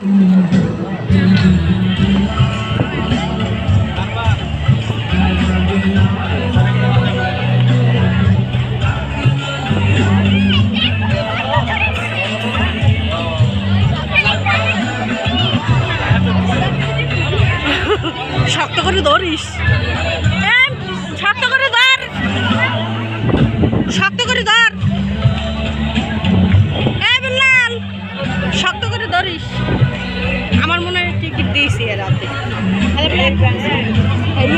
শক্ত করে ধরিস। শক্ত করে ধর। শক্ত করে ধর। শক্ত করে ধরিস। আমার মনে হয় টিকিট দিয়েছি রাতে। এই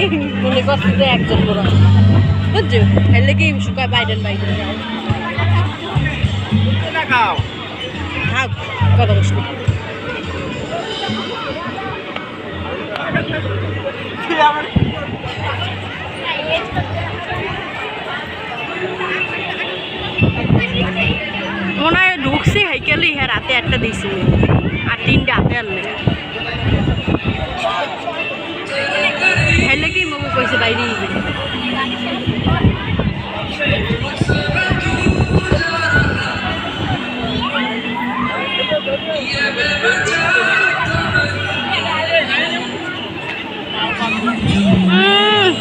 মনে করছি একজন বড়। বুঝছ? এর লেগে শুকায় বাইডেন বাইডেন থাক কথা বসবি হয় ঢুকছি হাইকেলি হ্যাঁ রাতে একটা দিয়েছি আর তিনটা হাতে আনলে। হেলে কি মগু কইছে বাইরে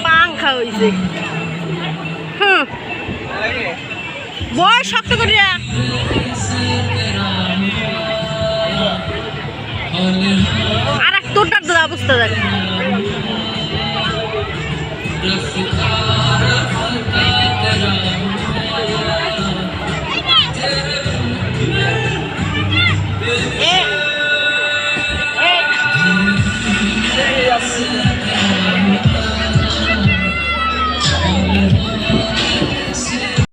পাংখা হুম। বয় শক্ত করিয়া। আর এক তোরটার অবস্থা দেখ।